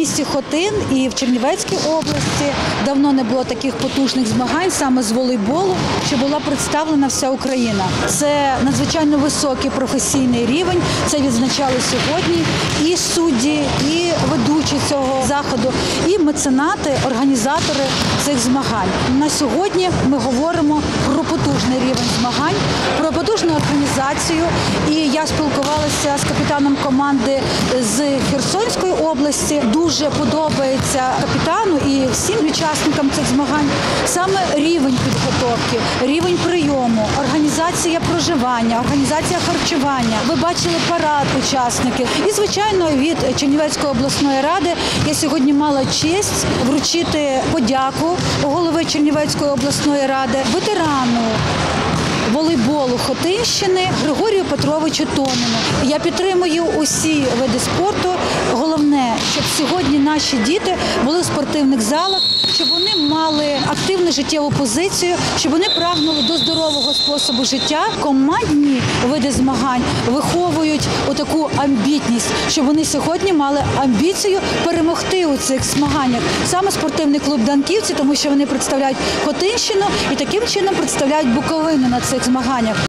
місті Хотин і в Чернівецькій області давно не було таких потужних змагань саме з волейболу, що була представлена вся Україна. Це надзвичайно високий професійний рівень. Це відзначали сьогодні і судді, і ведучі цього заходу, і меценати, організатори цих змагань. На сьогодні ми говоримо про потужний рівень змагань, про потужну організацію. І я спілкувалася з капітаном команди з Херсонської області. Дуже подобається капітану і всім учасникам цих змагань саме рівень підготовки, рівень прийому, організація проживання, організація харчування. Ви бачили парад учасників. І звичайно, від Чернівецької обласної ради я сьогодні мала честь вручити подяку голови Чернівецької обласної ради, ветерану волейболу Хотинщини Григорію Петровичу Тонину. Я підтримую усі види спорту. Головне, сьогодні наші діти були в спортивних залах, щоб вони мали активну життєву позицію, щоб вони прагнули до здорового способу життя. Командні види змагань виховують отаку амбітність, щоб вони сьогодні мали амбіцію перемогти у цих змаганнях. Саме спортивний клуб Данківці, тому що вони представляють Хотинщину і таким чином представляють Буковину на цих змаганнях.